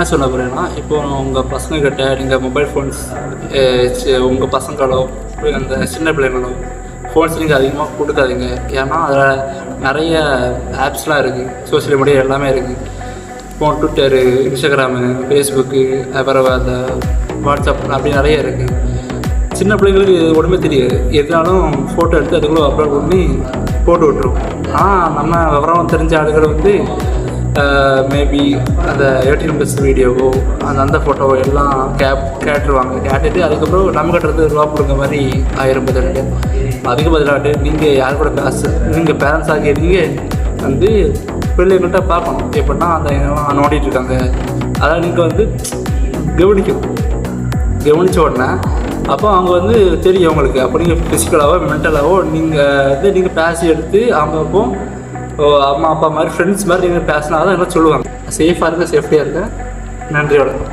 என்ன சொல்ல போகிறேன்னா இப்போ உங்கள் பசங்கக்கிட்ட நீங்கள் மொபைல் ஃபோன்ஸ் உங்கள் பசங்களோ அந்த சின்ன பிள்ளைங்களோ ஃபோன்ஸ் நீங்கள் அதிகமாக கொடுக்காதீங்க. ஏன்னா அதில் நிறைய ஆப்ஸ்லாம் இருக்குது சோஷியல் மீடியா எல்லாமே இருக்குது ஃபோன் ட்விட்டரு இன்ஸ்டாகிராமு ஃபேஸ்புக்கு அப்புறம் அந்த வாட்ஸ்அப் அப்படி நிறைய இருக்குது சின்ன பிள்ளைங்களுக்கு இது ஒன்றுமே தெரியாது. எதுனாலும் ஃபோட்டோ எடுத்து அதுக்குள்ளே அப்லோட் பண்ணி போட்டு விட்டுரும். ஆனால் நம்ம விவரம் தெரிஞ்ச ஆளுகளை வந்து Uh, மேபி அந்த ஏடிஎம் பஸ் வீடியோவோ அந்த அந்த ஃபோட்டோவோ எல்லாம் கேப் கேட்டுருவாங்க. கேட்டுட்டு அதுக்கப்புறம் நம்ம கட்டுறது ரூபா கொடுங்க மாதிரி ஆயிரம் பதினெட்டு அதுக்கு பதிலாட்டு நீங்கள் யார் கூட பேச நீங்கள் பேரண்ட்ஸ் ஆகிய நீங்கள் வந்து பிள்ளைங்கள்ட்ட பார்க்கணும். எப்படின்னா அந்த நோண்டிகிட்டு இருக்காங்க. அதான் நீங்கள் வந்து கவனிக்கணும். கவனித்த உடனே அப்போ அவங்க வந்து தெரியும் அவங்களுக்கு அப்போ நீங்கள் ஃபிசிக்கலாகவோ மென்டலாகவோ நீங்கள் வந்து நீங்கள் பேசி எடுத்து அவங்க அப்போ அம்மா அப்பா மாதிரி ஃப்ரெண்ட்ஸ் மாதிரி நீங்கள் பேசினா தான் சொல்லுவாங்க. சேஃபாக இருக்க சேஃப்டியாக இருக்க நன்றி வணக்கம்.